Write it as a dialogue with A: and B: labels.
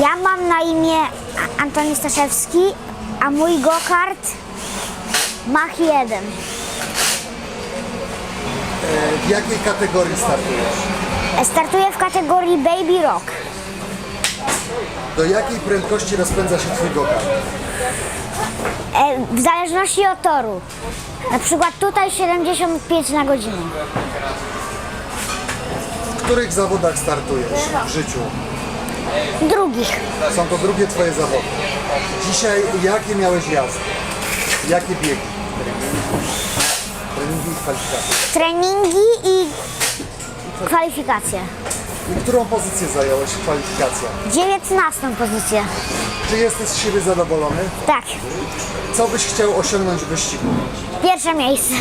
A: Ja mam na imię Antoni Staszewski, a mój go-kart Mach 1.
B: E, W jakiej kategorii startujesz?
A: Startuję w kategorii Baby Rock.
B: Do jakiej prędkości rozpędza się twój gokart?
A: E, W zależności od toru. Na przykład tutaj 75 na godzinę.
B: W których zawodach startujesz w życiu?
A: Drugich.
B: Są to drugie twoje zawody. Dzisiaj jakie miałeś jazdy? Jakie biegi? Treningi i kwalifikacje.
A: Treningi i kwalifikacje.
B: I którą pozycję zająłeś w kwalifikacjach?
A: 19 pozycję.
B: Czy jesteś z siebie zadowolony?
A: Tak,
B: Co byś chciał osiągnąć w wyścigu?
A: pierwsze miejsce.